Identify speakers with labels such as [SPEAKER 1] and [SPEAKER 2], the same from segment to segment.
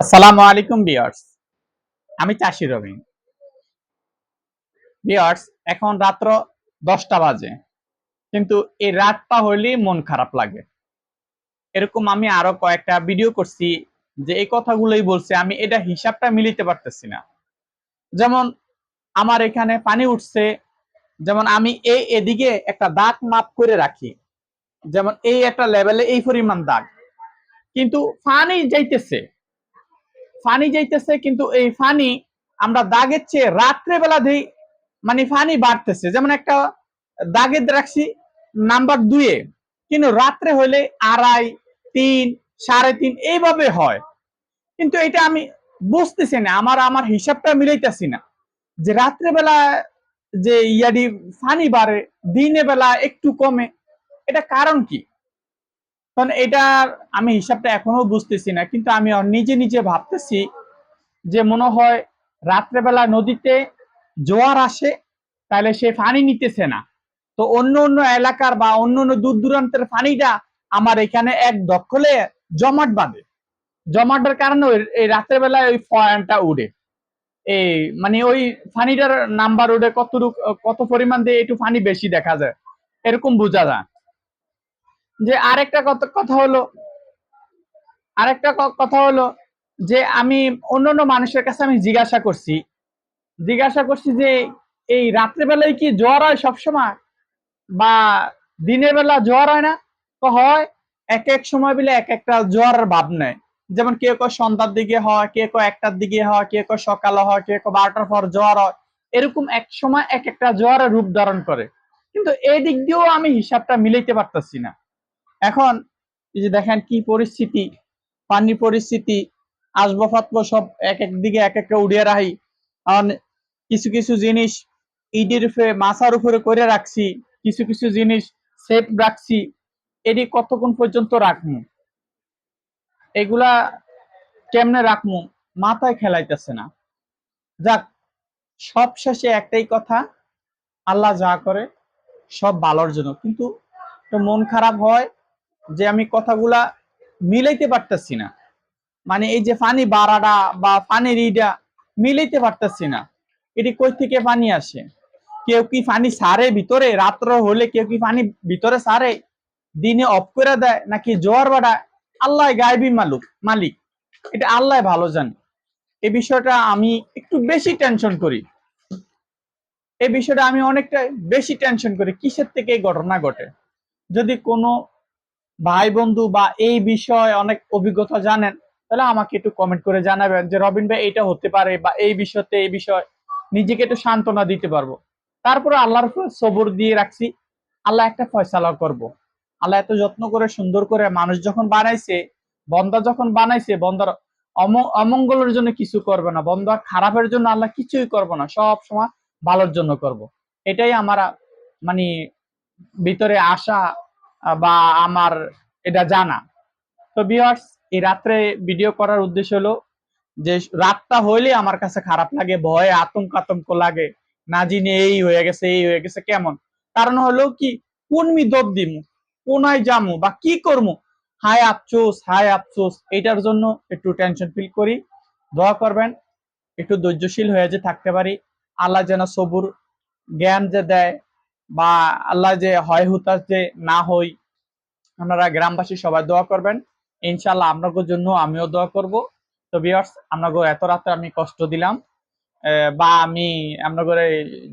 [SPEAKER 1] আসসালামু আলাইকুম বিয়ার্স আমি চাষি রবি। বিয়ার্স এখন রাত্র দশটা বাজে। কিন্তু এই রাতটা হইলেই মন খারাপ লাগে। এরকম আমি কয়েকটা ভিডিও করছি যে এই কথাগুলোই বলছে, আমি এটা হিসাবটা মিলিতে পারতেছি না। যেমন, আমার এখানে পানি উঠছে, যেমন আমি এই এদিকে একটা দাগ মাপ করে রাখি। যেমন এই একটা লেভেলে এই পরিমাণ দাগ। কিন্তু পানি যাইতেছে। ফানি যাইতেছে, কিন্তু এই ফানি আমরা দাগের চেয়ে রাত্রে বেলা দিই মানে ফানি বাড়তেছে। যেমন একটা দাগের রাখছি নাম্বার দুয়ে কিন্তু রাত্রে হইলে আড়াই, তিন, সাড়ে তিন, এইভাবে হয়। কিন্তু এটা আমি বুঝতেছি না, আমার আমার হিসাবটা মিলাইতেছি না। যে রাত্রে বেলা যে ইয়াডি ফানি বাড়ে দিনে বেলা একটু কমে, এটা কারণ কি? কারণ এটার আমি হিসাবটা এখনও বুঝতেছি না, কিন্তু আমি নিজে নিজে ভাবতেছি যে মনে হয় রাত্রেবেলা নদীতে জোয়ার আসে, তাহলে সে পানি নিতেছে না। তো অন্য অন্য এলাকার বা অন্য অন্য দূর দূরান্তের পানিটা আমার এখানে এক দখলে জমাট বাঁধে। জমাটের কারণে এই রাত্রেবেলা ওই পয়েন্টটা উড়ে। এই মানে ওই ফানিটার নাম্বার উঠে কত কত পরিমাণ দিয়ে একটু পানি বেশি দেখা যায়, এরকম বোঝা যায়। যে আরেকটা কথা- হলো, আরেকটা কথা হলো যে আমি অন্যান্য মানুষের কাছে আমি জিজ্ঞাসা করছি জিজ্ঞাসা করছি যে এই রাত্রেবেলায় কি জ্বর হয় সবসময়? বা দিনের বেলা জ্বর হয় না? তো হয়, এক এক সময় বলে এক একটা জ্বরের ভাব নেয়। যেমন কেউ কেউ সন্ধ্যার দিকে হয়, কেউ কেউ একটার দিকে হয়, কেউ কেউ সকালে হয়, কেউ কেউ বারোটার পর জ্বর হয়। এরকম এক সময় এক একটা জ্বরের রূপ ধারণ করে। কিন্তু এই দিক দিয়েও আমি হিসাবটা মিলাইতে পারতেছি না। এখন এই যে দেখেন কি পরিস্থিতি পানি পরিস্থিতি আসব ফাতবো সব এক এক দিকে এক একটা উড়িয়ে রাখি। কারণ কিছু কিছু জিনিস ইডির উপরে মাথার উপরে করে রাখছি, কিছু কিছু জিনিস সেফ রাখছি, এটি কতক্ষণ পর্যন্ত রাখমু এগুলা কেমনে রাখমু মাথায় খেলাইতেছে না। যাক, সব শেষে একটাই কথা, আল্লাহ যা করে সব ভালোর জন্য। কিন্তু মন খারাপ হয় যে আমি কথাগুলা মিলাইতে পারতেছি না। মানে এই যে পানি বাড়াটা বা পানির ইটা মিলাইতে পারতেছি না। এটি কই থেকে পানি আসে? কেউ কি পানি সারে ভিতরে? রাত্র হলে কেউ কি পানি ভিতরে সারে? দিনে অফ করে দেয় নাকি জোয়ার বাড়ায়? আল্লাহ গায়েবী মালুক, মালিক। এটা আল্লাহ ভালো জানে। এই বিষয়টা আমি একটু বেশি টেনশন করি। এই বিষয়টা আমি অনেকটা বেশি টেনশন করি। কিসের থেকে এই ঘটনা ঘটে? যদি কোনো ভাই বন্ধু বা এই বিষয়ে অনেক অভিজ্ঞতা জানেন, তাহলে আমাকে একটু কমেন্ট করে জানাবেন যে, রবিন ভাই, এটা হতে পারে বা এই বিষয়তে এই বিষয় নিজেকে একটু সান্ত্বনা দিতে পারব তারপরে আল্লাহর সবর দিয়ে রাখছি, আল্লাহ একটা ফয়সালা করব। আল্লাহ এত যত্ন করে, সুন্দর করে মানুষ যখন বানাইছে, বন্দা যখন বানাইছে, বন্দার অম- অমঙ্গলের জন্য কিছু করবে না, বন্দা খারাপের জন্য আল্লাহ কিছুই করবে না, সব সময় ভালোর জন্য করব। এটাই আমার মানে ভিতরে আশা বা আমার এটা জানা। তো বিয়ার্স এই রাত্রে ভিডিও করার উদ্দেশ্য হলো যে, রাতটা হইলে আমার কাছে খারাপ লাগে, ভয়ে, আতঙ্ক আতঙ্ক লাগে। না জিনে এই হয়ে গেছে, এই হয়ে গেছে, কেমন? কারণ হলো কি, কোন মি দোপ দিমু? কোনায় যামু? বা কি করমু? হায় আফসোস হায় আফসোস এটার জন্য একটু টেনশন ফিল করি। দোয়া করবেন, একটু ধৈর্যশীল হয়ে যে থাকতে পারি। আল্লাহ যেন সবুর জ্ঞান যে দেয় বা আল্লাহ যে হয় হুতাশ যে না হই, আপনারা গ্রামবাসী সবাই দোয়া করবেন। ইনশাল্লাহ আপনাদের জন্য আমিও দোয়া করব। তো বিয়ার্স আপনাকে এত রাতে আমি কষ্ট দিলাম। বা আমি আপনাদের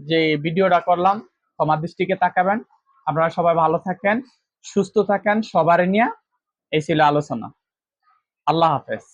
[SPEAKER 1] যে ভিডিওটা করলাম, ক্ষমা দৃষ্টিকে তাকাবেন। আপনারা সবাই ভালো থাকেন, সুস্থ থাকেন, সবার নিয়ে এই ছিল আলোচনা। আল্লাহ হাফেজ।